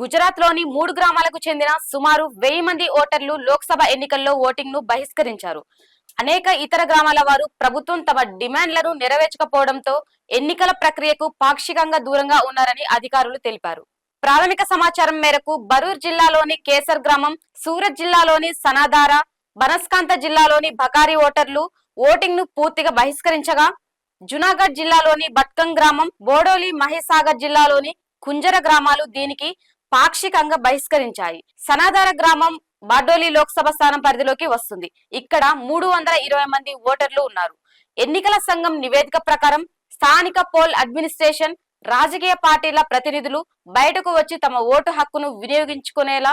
గుజరాత్లోని మూడు గ్రామాలకు చెందిన సుమారు వెయ్యి మంది ఓటర్లు లోక్సభ ఎన్నికల్లో ఓటింగ్ను బహిష్కరించారు. అనేక ఇతర గ్రామాల వారు ప్రభుత్వం తమ డిమాండ్లను నెరవేర్చకపోవడంతో ఎన్నికల ప్రక్రియకు పాక్షికంగా దూరంగా ఉన్నారని అధికారులు తెలిపారు. ప్రాథమిక సమాచారం మేరకు బరూర్ జిల్లాలోని కేసర్ గ్రామం సూరత్ జిల్లాలోని సనాదార బనస్కాంత జిల్లాలోని బకారి ఓటర్లు ఓటింగ్ను పూర్తిగా బహిష్కరించగా జునాగఢ్ జిల్లాలోని బట్కం గ్రామం బోడోలి మహేసాగర్ జిల్లాలోని కుంజర గ్రామాలు దీనికి పాక్షికంగా బహిష్కరించాయి. సనాధార గ్రామం బార్డోలి లోక్సభ స్థానం పరిధిలోకి వస్తుంది. ఇక్కడ మూడు వందల ఇరవై మంది ఓటర్లు ఉన్నారు. ఎన్నికల సంఘం నివేదిక ప్రకారం స్థానిక పోల్ అడ్మినిస్ట్రేషన్ రాజకీయ పార్టీల ప్రతినిధులు బయటకు వచ్చి తమ ఓటు హక్కును వినియోగించుకునేలా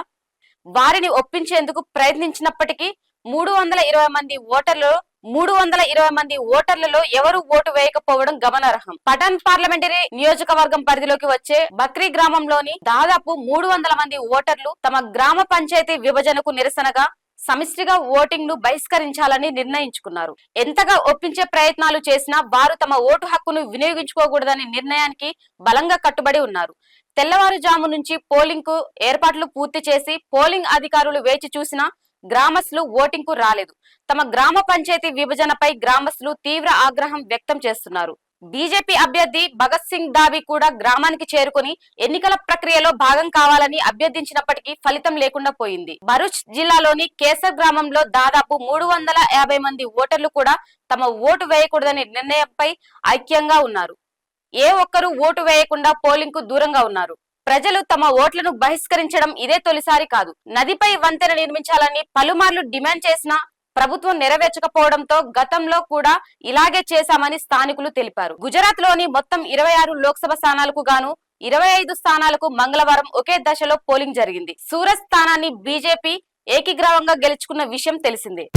వారిని ఒప్పించేందుకు ప్రయత్నించినప్పటికీ మూడు వందల ఇరవై మంది ఓటర్లు మూడు వందల ఇరవై మంది ఓటర్లలో ఎవరు ఓటు వేయకపోవడం గమనార్హం. పఠాన్ పార్లమెంటరీ నియోజకవర్గం పరిధిలోకి వచ్చే బక్రీ గ్రామంలోని దాదాపు మూడు వందల మంది ఓటర్లు తమ గ్రామ పంచాయతీ విభజనకు నిరసనగా సమిష్టిగా ఓటింగ్ను బహిష్కరించాలని నిర్ణయించుకున్నారు. ఎంతగా ఒప్పించే ప్రయత్నాలు చేసినా వారు తమ ఓటు హక్కును వినియోగించుకోకూడదనే నిర్ణయానికి బలంగా కట్టుబడి ఉన్నారు. తెల్లవారుజాము నుంచి పోలింగ్కు ఏర్పాట్లు పూర్తి చేసి పోలింగ్ అధికారులు వేచి చూసినా గ్రామస్తులు ఓటింగ్కు రాలేదు. తమ గ్రామ పంచాయతీ విభజనపై గ్రామస్తులు తీవ్ర ఆగ్రహం వ్యక్తం చేస్తున్నారు. బీజేపీ అభ్యర్థి భగత్ సింగ్ దావి కూడా గ్రామానికి చేరుకుని ఎన్నికల ప్రక్రియలో భాగం కావాలని అభ్యర్థించినప్పటికీ ఫలితం లేకుండా పోయింది. భరూచ్ జిల్లాలోని కేసర్ గ్రామంలో దాదాపు మూడు వందల యాభై మంది ఓటర్లు కూడా తమ ఓటు వేయకూడదనే నిర్ణయంపై ఐక్యంగా ఉన్నారు. ఏ ఒక్కరూ ఓటు వేయకుండా పోలింగ్కు దూరంగా ఉన్నారు. ప్రజలు తమ ఓట్లను బహిష్కరించడం ఇదే తొలిసారి కాదు. నదిపై వంతెన నిర్మించాలని పలుమార్లు డిమాండ్ చేసినా ప్రభుత్వం నెరవేర్చకపోవడంతో గతంలో కూడా ఇలాగే చేశామని స్థానికులు తెలిపారు. గుజరాత్లోని మొత్తం ఇరవై ఆరు లోక్సభ స్థానాలకు గాను ఇరవై ఐదు స్థానాలకు మంగళవారం ఒకే దశలో పోలింగ్ జరిగింది. సూరత్ స్థానాన్ని బీజేపీ ఏకీగ్రవంగా గెలుచుకున్న విషయం తెలిసిందే.